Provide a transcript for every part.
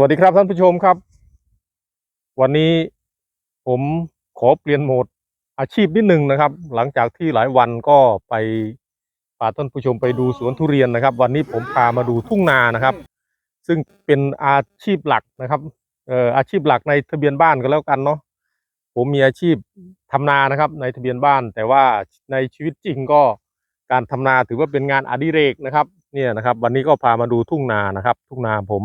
วัสดีครับท่านผู้ชมครับ วันนี้ผมขอเปลี่ยนโหมดอาชีพนิดหนึ่งนะครับ หลังจากที่หลายวันก็ไปพาท่านผู้ชมไปดูสวนทุเรียนนะครับ วันนี้ผมพามาดูทุ่งนานะครับ ซึ่งเป็นอาชีพหลักนะครับเอ่ออาชีพหลักในทะเบียนบ้านก็แล้วกันเนาะผมมีอาชีพทำนานะครับ ในทะเบียนบ้าน แต่ว่าในชีวิตจริงก็การทำนาถือว่าเป็นงานอดิเรกนะครับ เนี่ยนะครับ วันนี้ก็พามาดูทุ่งนานะครับ ทุ่งนาผม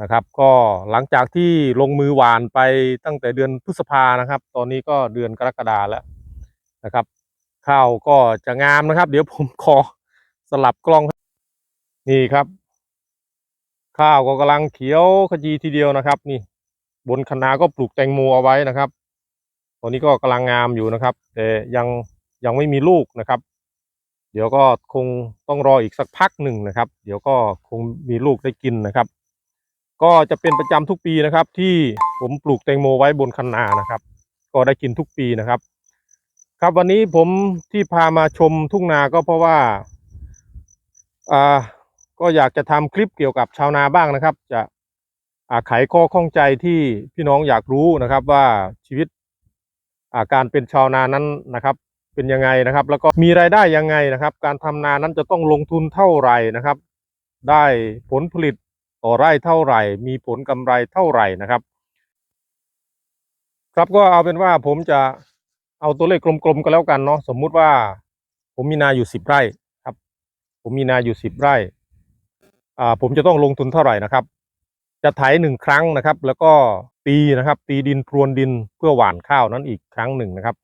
นะครับ ก็หลังจากที่ลงมือหวานไปตั้งแต่เดือนพฤษภานะครับ ตอนนี้ก็เดือนกรกฎาแล้วนะครับ ข้าวก็จะงามนะครับ เดี๋ยวผมขอสลับกล้อง นี่ครับ ข้าวก็กำลังเขียวขจีทีเดียวนะครับ นี่ บนคะนาก็ปลูกแตงโมเอาไว้นะครับ ตอนนี้ก็กำลังงามอยู่นะครับ แต่ยังยังไม่มีลูกนะครับ เดี๋ยวก็คงต้องรออีกสักพักหนึ่งนะครับ เดี๋ยวก็คงมีลูกได้กินนะครับ ก็จะเป็นประจำทุกปีนะครับ ที่ผมปลูกแตงโมไว้บนคันนานะครับ ก็ได้กินทุกปีนะครับ ครับวันนี้ผมที่พามาชมทุ่งนาก็เพราะว่าอ่าก็อยากจะทำคลิปเกี่ยวกับชาวนาบ้างนะครับ จะอ่าไขข้อข้องใจที่พี่น้องอยากรู้นะครับว่าชีวิตอาการเป็นชาวนานั้นนะครับเป็นยังไงนะครับ แล้วก็มีรายได้ยังไงนะครับ การทำนานั้นจะต้องลงทุนเท่าไหร่นะครับ ได้ผลผลิต ต่อไร่เท่าไหร่ มีผลกำไรเท่าไหร่นะครับ ครับก็เอาเป็นว่าผมจะเอาตัวเลขกลมๆก็แล้วกันเนาะสมมุติว่า ผมมีนาอยู่สิบไร่ครับ ผมมีนาอยู่สิบไร่อ่าผมจะต้องลงทุนเท่าไหร่นะครับ จะไถหนึ่งครั้งนะครับ แล้วก็ตีนะครับ ตีดินพรวนดินเพื่อหว่านข้าวนั้นอีกครั้งหนึ่งนะครับ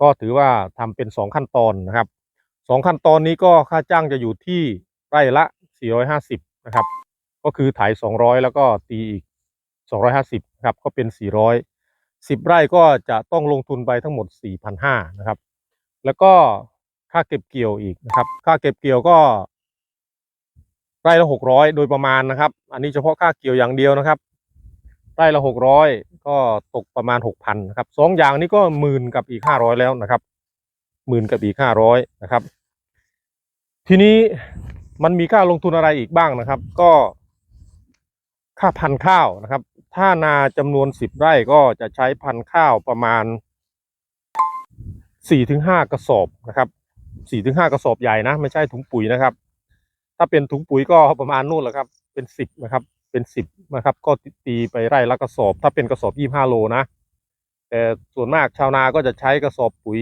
ก็ถือว่าทำเป็นสองขั้นตอนนะครับสองขั้นตอนนี้ก็ค่าจ้างจะอยู่ที่ไร่ละ450นะครับ ก็คือไถ200แล้วก็ตีอีก250ครับก็เป็น400 10ไร่ก็จะต้องลงทุนไปทั้งหมด4,500นะครับ แล้วก็ค่าเก็บเกี่ยวอีกนะครับ ค่าเก็บเกี่ยวก็ ไร่ละ600โดยประมาณนะครับ อันนี้เฉพาะค่าเกี่ยวอย่างเดียวนะครับ ไร่ละ600ก็ตกประมาณ6,000นะครับสองอย่างนี้ก็หมื่นกับอีก500แล้วนะครับหมื่นกับอีก500นะครับ ทีนี้มันมีค่าลงทุนอะไรอีกบ้างนะครับ ก็ ค่าพันธุ์ข้าวนะครับ ถ้านาจำนวนสิบไร่ก็จะใช้พันธุ์ข้าวประมาณสี่ถึงห้ากระสอบนะครับสี่ถึงห้ากระสอบใหญ่นะ ไม่ใช่ถุงปุ๋ยนะครับ ถ้าเป็นถุงปุ๋ยก็ประมาณนู่นแหละครับ เป็นสิบนะครับ เป็นสิบนะครับ ก็ตีไปไร่ละกระสอบ ถ้าเป็นกระสอบยี่ห้าโลนะแต่ส่วนมากชาวนาก็จะใช้กระสอบปุ๋ย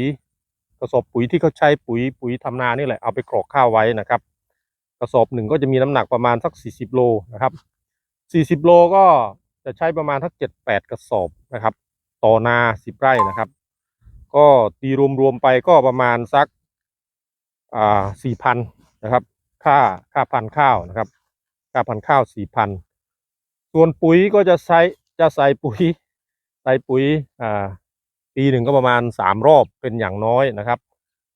กระสอบปุ๋ยที่เขาใช้ปุ๋ยปุ๋ยทำนานี่แหละเอาไปกรอกข้าวไว้นะครับ กระสอบหนึ่งก็จะมีน้ำหนักประมาณสักสี่สิบโลนะครับ สี่สิบโลก็จะใช้ประมาณสักเจ็ดแปดกระสอบนะครับ ต่อนาสิบไร่นะครับ ก็ตีรวมๆไปก็ประมาณสักอ่าสี่พันนะครับ ค่าค่าพันข้าวนะครับ ค่าพันข้าวสี่พันส่วนปุ๋ยก็จะใช้จะใส่ปุ๋ยใส่ปุ๋ยอ่าปีหนึ่งก็ประมาณสามรอบเป็นอย่างน้อยนะครับ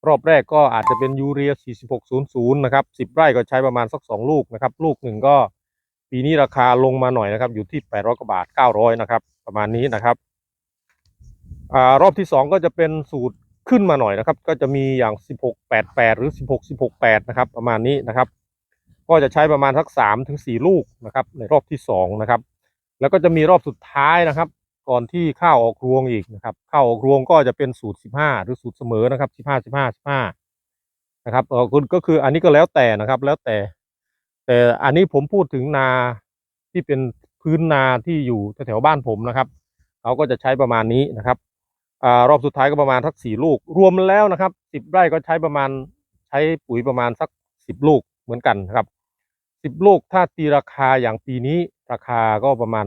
รอบแรกก็อาจจะเป็นยูเรีย 4600 นะครับ 10 ไร่ก็ใช้ประมาณสัก 2 ลูกนะครับ ลูกหนึ่งก็ ปีนี้ราคาลงมาหน่อยนะครับ อยู่ที่800กว่าบาท900นะครับ ประมาณนี้นะครับอารอบที่2ก็จะเป็นสูตรขึ้นมาหน่อยนะครับ ก็จะมีอย่าง1688หรือ16 168นะครับ ประมาณนี้นะครับ ก็จะใช้ประมาณสัก3ถึง4ลูกนะครับ ในรอบที่2นะครับ แล้วก็จะมีรอบสุดท้ายนะครับ ก่อนที่ข้าวออกรวงอีกนะครับ ข้าวออกรวงก็จะเป็นสูตร15หรือสูตรเสมอนะครับ15 15 15นะครับคุณก็คืออันนี้ก็แล้วแต่นะครับ แล้วแต่ แต่อันนี้ผมพูดถึงนาที่เป็นพื้นนาที่อยู่แถวๆบ้านผมนะครับเขาก็จะใช้ประมาณนี้นะครับอรอบสุดท้ายก็ประมาณสักสี่ลูก รวมแล้วนะครับสิบไร่ก็ใช้ประมาณใช้ปุ๋ยประมาณสักสิบลูกเหมือนกันนะครับสิบลูกถ้าตีราคาอย่างปีนี้ราคาก็ประมาณ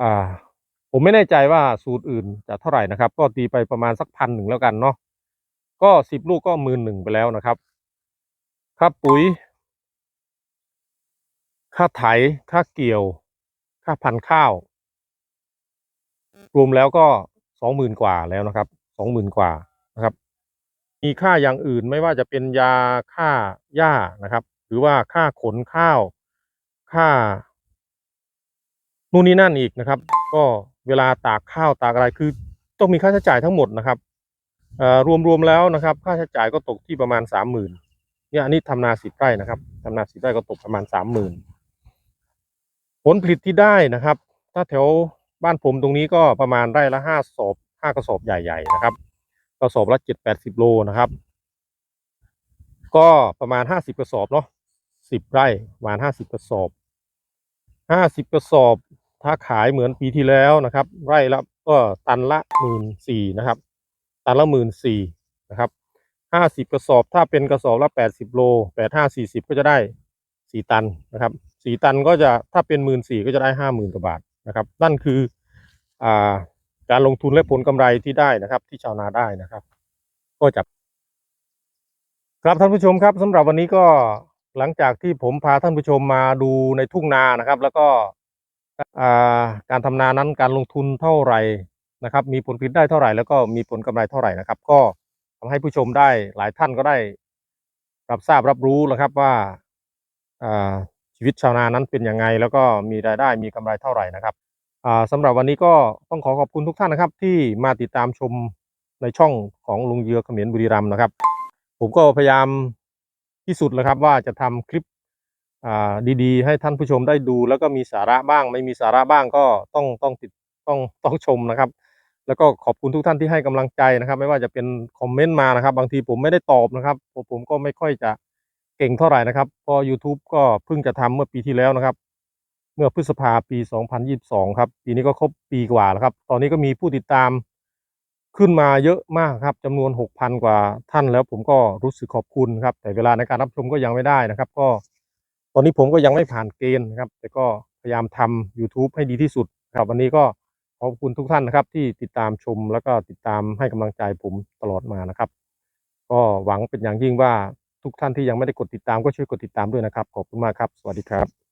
อ่าผมไม่แน่ใจว่าสูตรอื่นจะเท่าไหร่นะครับ ก็ตีไปประมาณสักพันหนึ่งแล้วกันเนาะก็สิบลูกก็หมื่นหนึ่งไปแล้วนะครับค่าปุ๋ย ค่าไถ ค่าเกี่ยว ค่าพันธุ์ข้าว รวมแล้วก็สองหมื่นกว่าแล้วนะครับสองหมื่นกว่านะครับ มีค่าอย่างอื่นไม่ว่าจะเป็นยาค่าหญ้านะครับ หรือว่าค่าขนข้าว ค่านู่นนี่นั่นอีกนะครับ ก็เวลาตากข้าวตากอะไรคือ ต้องมีค่าใช้จ่ายทั้งหมดนะครับเอ่อรวมๆแล้วนะครับ ค่าใช้จ่ายก็ตกที่ประมาณสามหมื่นเนี่ยอันนี้ทำนาสิบไร่นะครับทำนาสิบไร่ก็ตกประมาณสามหมื่น ผลผลิตที่ได้นะครับ ถ้าแถวบ้านผมตรงนี้ก็ประมาณไร่ละห้าสอบห้ากระสอบใหญ่ๆนะครับกระสอบละเจ็ดแปดสิบโลนะครับ ก็ประมาณห้าสิบกระสอบเนาะสิบไร่ประมาณห้าสิบกระสอบห้าสิบกระสอบ ถ้าขายเหมือนปีที่แล้วนะครับ ไร่ละก็ตันละหมื่นสี่นะครับ ตันละหมื่นสี่นะครับห้าสิบกระสอบถ้าเป็นกระสอบละแปดสิบโลแปดห้าสี่สิบก็จะได้ สี่ตันนะครับสี่ตันก็จะถ้าเป็นหมื่นสี่ก็จะได้ห้าหมื่นกว่าบาทนะครับนั่นคืออ่าการลงทุนและผลกำไรที่ได้นะครับ ที่ชาวนาได้นะครับ ก็จะครับท่านผู้ชมครับสำหรับวันนี้ก็หลังจากที่ผมพาท่านผู้ชมมาดูในทุ่งนานะครับ แล้วก็การทำนานั้นการลงทุนเท่าไหร่นะครับ มีผลผลิตได้เท่าไหร่ แล้วก็มีผลกำไรเท่าไหร่นะครับ ก็ทำให้ผู้ชมได้หลายท่านก็ได้รับทราบรับรู้แล้วครับว่า ชีวิตชาวนานั้นเป็นยังไง แล้วก็มีรายได้มีกำไรเท่าไหร่นะครับอ่าสำหรับวันนี้ก็ต้องขอขอบคุณทุกท่านนะครับ ที่มาติดตามชมในช่องของลุงเยือเขมียนบุรีรัมย์นะครับ ผมก็พยายามที่สุดแล้วครับว่าจะทำคลิปดีๆ ให้ท่านผู้ชมได้ดู แล้วก็มีสาระบ้าง ไม่มีสาระบ้างก็ต้องต้องติดต้องต้องชมนะครับ แล้วก็ขอบคุณทุกท่านที่ให้กำลังใจนะครับ ไม่ว่าจะเป็นคอมเมนต์มานะครับ บางทีผมไม่ได้ตอบนะครับเพราะผมก็ไม่ค่อยจะ เก่งเท่าไหร่นะครับเพราะ YouTube ก็เพิ่งจะทำเมื่อปีที่แล้วนะครับ เมื่อพฤษภาปี 2022 ครับ ปีนี้ก็ครบปีกว่าแล้วครับ ตอนนี้ก็มีผู้ติดตามขึ้นมาเยอะมากครับจำนวน 6,000 กว่าท่านแล้วผมก็รู้สึกขอบคุณครับ แต่เวลาในการรับชมก็ยังไม่ได้นะครับ ก็ตอนนี้ผมก็ยังไม่ผ่านเกณฑ์นะครับ แต่ก็พยายามทำ YouTube ให้ดีที่สุดครับวันนี้ก็ขอบคุณทุกท่านนะครับ ที่ติดตามชมแล้วก็ติดตามให้กำลังใจผมตลอดมานะครับ ก็หวังเป็นอย่างยิ่งว่า ทุกท่านที่ยังไม่ได้กดติดตามก็ช่วยกดติดตามด้วยนะครับ ขอบคุณมากครับ สวัสดีครับ